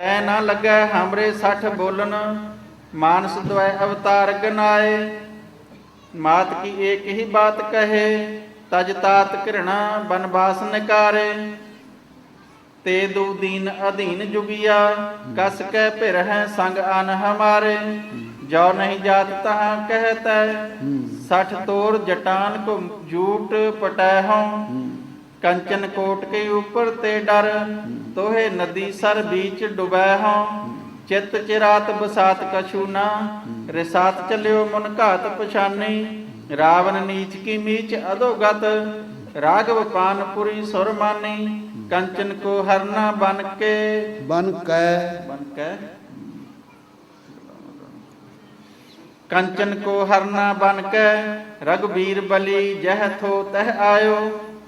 ਐ ਨਾ ਲੱਗੈ ਹਮਰੇ ਸੱਠ ਬੋਲਨ ਮਾਨਸ ਦਵੈ ਅਵਤਾਰ ਗਨਾਏ। ਮਾਤ ਕੀ ਏਕ ਹੀ ਬਾਤ ਕਹੇ, ਤਜ ਤਾਤ ਘਿਰਣਾ ਬਨਵਾਸ ਨਿਕਾਰੇ। ਤੇ ਦੂ ਦੀਨ ਅਧੀਨ ਜੁਗਿਆ, ਕਸ ਕੈ ਭਿਰ ਹੈ ਸੰਗ ਅਨ ਹਮਾਰੇ। ਜੋ ਨਹੀਂ ਜਾਤ ਤਹਾਂ ਕਹਤੈ, ਸਠ ਤੋਰ ਜਟਾਨ ਕੋ ਜੂਟ ਪਟੈ ਹਉ। ਕੰਚਨ ਕੋਟ ਕੇ ਉਪਰ ਤੇ ਡਰ ਤੋਹੇ ਨਦੀ ਸਰ ਬੀਚ ਡੁਬੈ ਹਉ। ਚਿਤ ਚਿਰਾਤ ਬਸਾਤ ਕਛੂ ਨਾ ਰਿਸਾਤ ਚਲਿਓ ਮਨ ਘਾਤ ਪਛਾਨੀ। ਰਾਵਨ ਨੀਚ ਕੀ ਮੀਚ ਅਧੋਗਤ ਰਾਗਵ ਪਾਨਪੁਰੀ ਸੁਰਮਾਨੀ ਕੰਚਨ ਕੋ ਹਰਨਾ ਬਨ ਕੇ। ਬਨ ਕੈ। ਬਨ ਕੇ। ਕੰਚਨ ਕੋ ਹਰਨਾ ਬਨ ਕੇ। ਰਗਬੀਰ ਬਲੀ ਜਹ ਥੋ ਤਹ ਆਇਓ।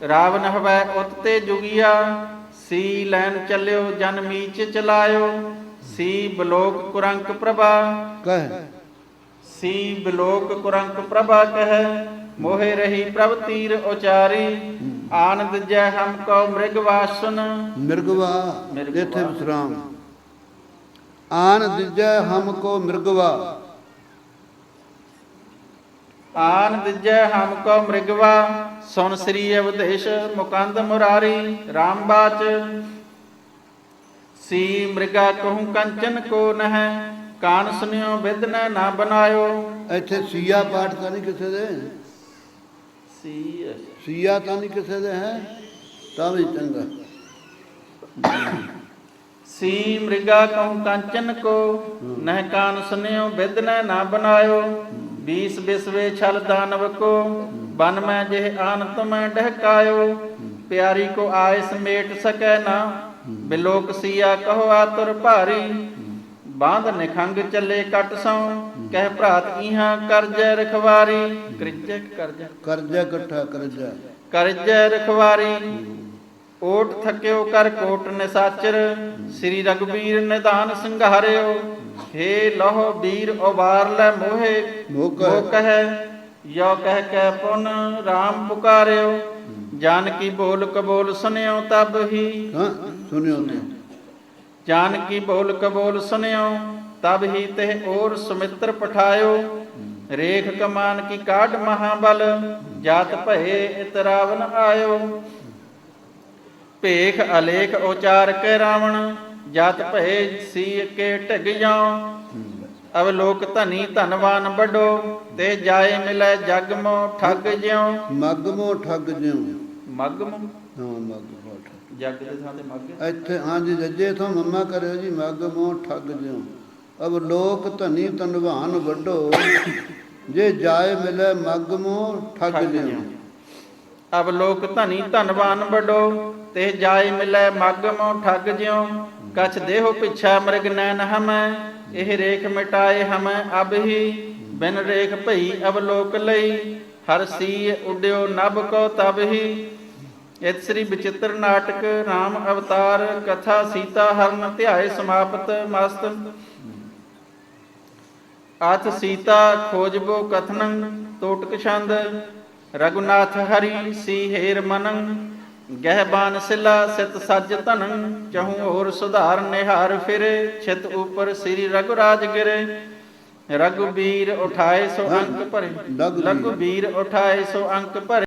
ਰਾਵਨ ਹਵੈ ਉਤ ਤੇ ਜੁਗਿਆ ਸੀ ਲੈਨ ਚੱਲਿਓ ਜਨ ਮੀਚ ਚਲਾਇਓ ਸੀ ਬਲੋਕ ਕੁਰੰਕ ਪ੍ਰਭਾ। ਕਹਿ। ਸੀ ਬਲੋਕ ਕੁਰੰਕ ਪ੍ਰਭਾ ਕਹਿ ਮੋਹਿ ਰਹੀ ਪ੍ਰਭ ਤੀਰ ਉਚਾਰੀ ਆਨੰਦ ਜੈ ਹਮ ਕੋ ਮ੍ਰਿਗ ਵਾਸਨ। ਮਿਰਗਵਾ। ਇੱਥੇ ਵਿਸਰਾਮ। ਆਨ ਦਿਜੈ ਹਮ ਕੋ ਮਿਰਗਵਾ ਆਨੰਦ ਜੈ ਹਮ ਕੋ ਮ੍ਰਿਗਵਾ ਸੁਨ ਸ੍ਰੀ ਅਵਦੇਸ਼ ਮੁਕੰਦ ਮੁਰਾਰੀ RAM ਬਾਚ। ਸੀ ਮ੍ਰਿਗਾ ਕਹੂੰ ਕੰਚਨ ਕੋ ਨਹਿ ਕਾਨ ਸੁਨਿਓ ਵਿਦਨ ਨਾ ਬਨਾਇਓ। ਇੱਥੇ ਸੀਆ ਪਾਠ ਤਾਂ ਨਹੀਂ ਕਿਸੇ ਦੇ। ਸੀ ਸੀਆ ਤਾਂ ਨਹੀਂ ਕਿਸੇ ਦੇ ਹੈ ਤਾਂ ਵੀ ਚੰਗਾ। ਸੀ ਮ੍ਰਿਗਾ ਕਹੂੰ ਕੰਚਨ ਕੋ ਨਹਿ ਕਾਨ ਸੁਨਿਓ ਵਿਦਨ ਨਾ ਬਨਾਇਓ। ਬੀਸ ਬਿਸਵੇ ਛਲ ਦਾਨਵ ਕੋ ਬਨ ਮੈਂ ਜਿਹ ਆਨੰਦ ਮੈਂ ਡਹਕਾਇਓ ਪਿਆਰੀ ਕੋ ਆਏ ਸਮੇਟ ਸਕੈ ਨਾ ਬਿਲੋਕ ਸੀਆ ਕਹੋ ਆਤੁਰ ਭਾਰੀ ਬਾਂਧ ਨਿਖੰਗ ਚੱਲੇ ਕਟ ਸੌ ਕਹਿ ਭਰਾਤ ਇਹਾਂ ਕਰਜੈ ਰਖਵਾਰੀ ਕਰਜੈ ਕਰਜੈ। ਕਰਜ਼ਾ ਇਕੱਠਾ ਕਰਜ਼ਾ। ਕਰਜੈ ਰਖਵਾਰੀ ਓਟ ਥਕਿਓ ਕਰ ਕੋਟ ਨਿਸਾਚਰ ਸ੍ਰੀ ਰਗਵੀਰ ਨਿਧਾਨ ਸੰਘਾਰਿਓ ਹੇ ਲਹੋ ਵੀਰ ਉਬਾਰ ਲੈ ਮੋਹੇ ਮੋਹ ਕਹਿ। ਯੋ ਕਹਿ ਕੇ ਪੁਨ RAM ਪੁਕਾਰਿਓ। ਜਾਨ ਕੀ ਬੋਲ ਕਬੋਲ ਸੁਨਿਓ ਤਬ ਹੀ। ਹਾਂ ਸੁਣਿਓ ਤੇ। ਜਾਨ ਕੀ ਬੋਲ ਕਬੋਲ ਸੁਨਿਓ ਤਬ ਹੀ ਤੇ ਔਰ ਸੁਮਿੱਤਰ ਪਠਾਇਓ। ਰੇਖ ਕਮਾਨ ਕੀ ਕਾਢ ਮਹਾਬਲ ਜਾਤ ਭਏ ਇਤਰਾਵਨ ਆਇਓ। ਭੇਖ ਅਲੇਖ ਉਚਾਰ ਕੇ ਰਾਵਣ ਜਤ ਭਏ ਸੀ ਕੇ ਢਿਗ ਜਾਉ। ਅਬ ਲੋਕ ਧਨੀ ਧਨਵਾਨ ਵੱਡੋ ਤੇ ਜਾਏ ਮਿਲੈ ਜਗ ਮੋ ਠੱਗ ਜਿਉ। ਮੱਗ ਮੋ ਠੱਗ ਜਿਉ। ਮਗ ਮੋ? ਹਾਂ ਮੱਗ ਮੋ ਠੱਗ। ਜਗ ਦੇ ਥਾਂ ਤੇ ਮਗ ਇੱਥੇ ਹਾਂਜੀ ਜੱਜੇ ਤੋਂ ਮੰਮਾ ਕਰਿਓ ਜੀ ਮੱਗ ਮੋ ਠੱਗ ਜਿਉ। ਅਬ ਲੋਕ ਧਨੀ ਤਨਵਾਨ ਵੱਡੋ ਜੇ ਜਾਏ ਮਿਲੇ ਮੱਗ ਮੋ ਠੱਗ ਜਿਉ। ਅਬ ਲੋਕ ਧਨੀ ਧਨਵਾਨ ਵੱਡੋ ਤੇ ਜਾਏ ਮਿਲੈ ਮਗ ਮੋ ਠੱਗ ਜਿਉ। ਕਛ ਦੇਹੋ ਪਿਛਾ ਮ੍ਰਿਗ ਨੈਣ ਹਮੈ ਇਹ ਰੇਖ ਮਿਟਾਏ ਹਮੈ ਅਬ ਬਿਨ ਰੇਖ ਭਈ ਅਬ ਲਈ ਹਰ ਸੀ ਉਡਿਓ ਨਭ ਕੋ ਤਬ ਇਤ ਸ੍ਰੀ ਵਿਚਿਤ੍ਰ ਨਾਟਕ RAM ਅਵਤਾਰ ਕਥਾ ਸੀਤਾ ਹਰਨ ਧਿਆਏ ਸਮਾਪਤ ਮਸਤ ਅਥ ਸੀਤਾ ਖੋਜਬੋ ਕਥਨੰ ਤੋਟਕ ਛੰਦ ਰਗੁਨਾਥ ਹਰੀ ਸੀ ਹੇਰ ਮਨੰ ਗਹਿਬਾਨ ਸਿਲਾ ਸਿਤ ਸੱਜ ਧਨੰ ਚਹੂ ਹੋਰ ਸੁਧਾਰ ਨਿਹਾਰ ਫਿਰੇ ਛਿਤ ਉਪਰ ਸ੍ਰੀ ਰਘੁਰਾਜ ਗਿਰੇ ਰਘੁਬੀਰ ਉਠਾਏ ਸੋ ਅੰਕ ਭਰੇ। ਲਘੁਬੀਰ ਉਠਾਏ ਸੋ ਅੰਕ ਭਰੇ